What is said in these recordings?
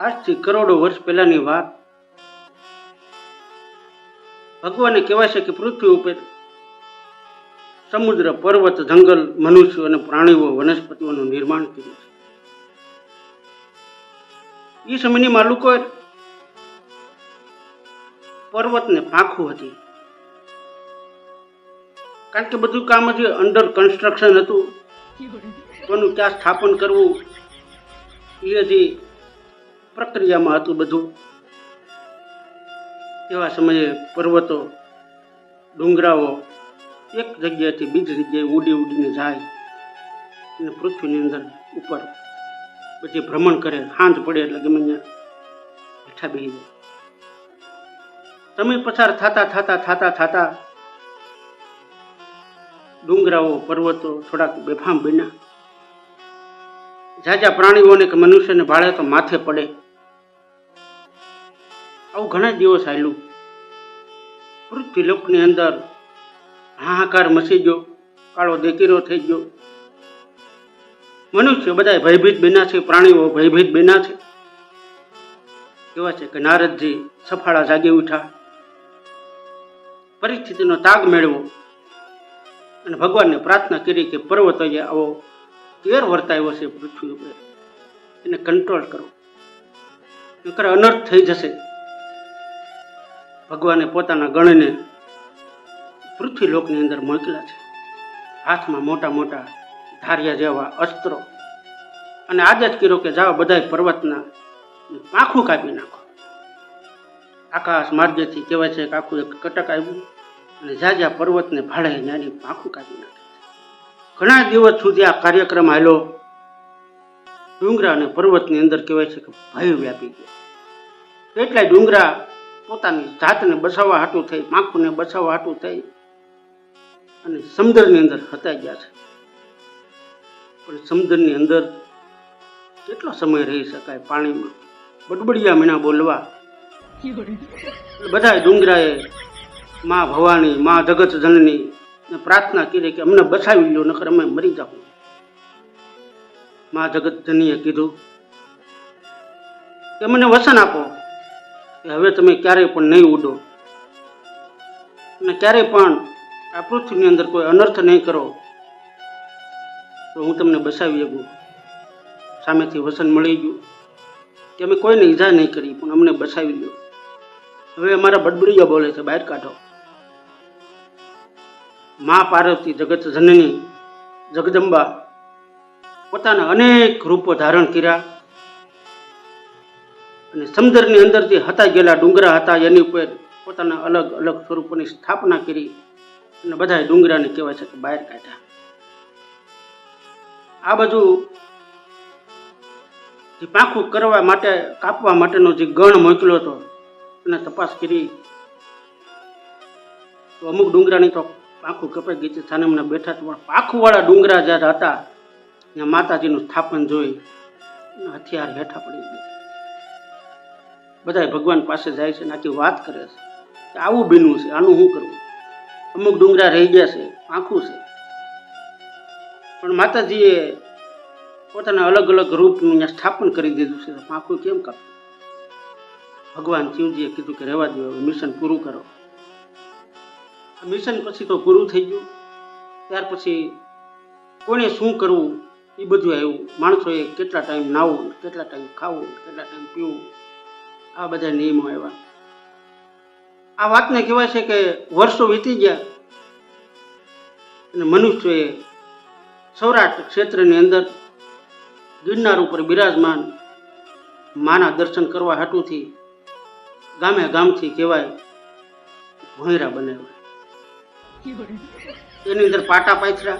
આજથી કરોડો વર્ષ પહેલાની વાત. ભગવાને કહેવાય છે કે પૃથ્વી ઉપર સમુદ્ર પર્વત જંગલ મનુષ્યો અને પ્રાણીઓ વનસ્પતિઓનું નિર્માણ કર્યું છે. એ સમયની લોકોએ પર્વતને પાંખું હતી. કારણ કે બધું કામ હજી અંડર કન્સ્ટ્રક્શન હતું. કોનું ક્યાં સ્થાપન કરવું એ હજી પ્રક્રિયામાં હતું બધું. એવા સમયે પર્વતો, ડુંગરાઓ એક જગ્યાએથી બીજી જગ્યાએ ઉડી ઉડીને જાય અને પૃથ્વીની અંદર ઉપર બધી ભ્રમણ કરે સાંજ પડે એટલે ગમે ત્યાં બેઠા બેસી જાય. સમય પસાર થતા થતા થતા થતા ડુંગરાઓ, પર્વતો થોડાક બેફામ બન્યા. જાજા પ્રાણીઓને કે મનુષ્યને ભાળે તો માથે પડે. આવું ઘણા દિવસ આવેલું પૃથ્વી લોકની અંદર હાહાકાર મચી ગયો, કાળો દેકીરો થઈ ગયો. મનુષ્ય બધા ભયભીત બન્યા છે, પ્રાણીઓ ભયભીત બન્યા છે. કેવા છે કે નારદજી સફાળા જાગી ઉઠ્યા. પરિસ્થિતિનો તાગ મેળવો. અને ભગવાનને પ્રાર્થના કરી કે પર્વતોએ આવો. કેર વર્તાયો છે પૃથ્વી ઉપર. એને કંટ્રોલ કરો. નકર અનર્થ થઈ જશે. ભગવાને પોતાના ગણને પૃથ્વી લોકની અંદર મોકલ્યા છે. હાથમાં મોટા મોટા ધાર્યા જેવા અસ્ત્રો અને આદેશ કર્યો કે જાઓ બધાય પર્વતના પાંખું કાપી નાખો. આકાશ માર્ગેથી કહેવાય છે કે આખું એક કટક આવ્યું અને જ્યાં પર્વતને ભાડે ત્યાંની પાંખું કાપી નાખે ઘણા દિવસ સુધી આ કાર્યક્રમ આવેલો ડુંગરા અને પર્વતની અંદર કહેવાય છે કે ભય વ્યાપી ગયો. કેટલાય ડુંગરા પોતાની જાતને બચાવવા હાટું થઈ, માખુને બચાવવા હાટું થઈ અને સમુદ્રની અંદર હતાઈ ગયા છે. પણ સમુદ્રની અંદર કેટલો સમય રહી શકાય પાણીમાં? બડબડિયા મીણા બોલવા. બધા ડુંગરાએ માં ભવાની, માં જગત જનની ને પ્રાર્થના કરી કે અમને બચાવી લો નકર અમે મરી જાવમાં જગત જનીએ કીધું કે મને વસન આપો. હવે તમે ક્યારેય પણ નહીં ઉડો. અને ક્યારેય પણ આ પૃથ્વીની અંદર કોઈ અનર્થ નહીં કરો. તો હું તમને બસાવી શકું સામેથી વસન મળી ગયું કે અમે કોઈને ઈજા નહીં કરી, પણ અમને બસાવી લો હવે અમારા બડબડીયા બોલે છે, બહાર કાઢો. મા પાર્વતી જગત જનની જગદંબા પોતાના અનેક રૂપો ધારણ કર્યા. અને સમુદ્રની અંદર જે હતા ગયેલા ડુંગરા હતા, એની ઉપર પોતાના અલગ અલગ સ્વરૂપોની સ્થાપના કરી અને બધા ડુંગરાને કહેવાય છે કે બહાર કાઢ્યા. આ બાજુ જે પાંખું કરવા માટે, કાપવા માટેનો જે ગણ મોકલ્યો હતો, એને તપાસ કરી. તો અમુક ડુંગરાની તો પાંખું કપાઈ ગઈ છે સાનેમના બેઠા તો પણ પાંખુંવાળા ડુંગરા જ્યારે હતા, ત્યાં માતાજીનું સ્થાપન જોઈ હથિયાર હેઠા પડી ગયા. બધા ભગવાન પાસે જાય છે ને આખી વાત કરે છે. કે આવું બન્યું છે, આનું શું કરવું અમુક ડુંગરા રહી ગયા છે પાંખું છે. પણ માતાજીએ પોતાના અલગ અલગ રૂપનું અહીંયા સ્થાપન કરી દીધું છે પાંખું કેમ કાપ? ભગવાન શિવજીએ કીધું કે રહેવા દો મિશન પૂરું કરો. મિશન પછી તો પૂરું થઈ ગયું. ત્યાર પછી કોને શું કરવું એ બધું આવ્યું. માણસોએ કેટલા ટાઈમ નાવું, કેટલા ટાઈમ ખાવું, કેટલા ટાઈમ પીવું. આ બધા નિયમો આવ્યા. આ વાતને કહેવાય છે કે વર્ષો વીતી ગયા અને મનુષ્યએ સૌરાષ્ટ્ર ક્ષેત્રની અંદર ગિરનાર ઉપર બિરાજમાન માના દર્શન કરવા હાટુથી ગામે ગામથી કહેવાય ભોંયરા બનાવ્યા. એની અંદર પાટા પાથરા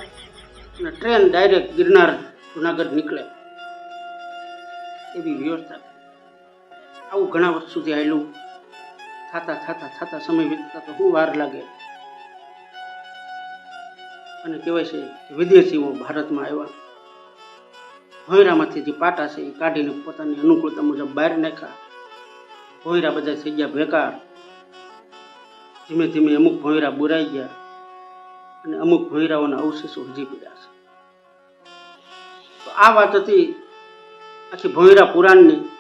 અને ટ્રેન ડાયરેક્ટ ગિરનાર જુનાગઢ નીકળે. એવી વ્યવસ્થા આવું ઘણા વર્ષ સુધી આવેલું થતા થતા થતા સમય વીતતા તો શું વાર લાગે? અને કહેવાય છે કે વિદેશીઓ ભારતમાં આવ્યા. ભોયરામાંથી જે પાટા છે એ કાઢીને પોતાની અનુકૂળતા મુજબ બહાર નાખ્યા. ભોંયરા બધા થઈ ગયા ભેકાર ધીમે ધીમે અમુક ભોયરા બુરાઈ ગયા અને અમુક ભોયરાઓના અવશેષો હજી પડ્યા છે. તો આ વાત હતી આખી ભોયરા પુરાણની.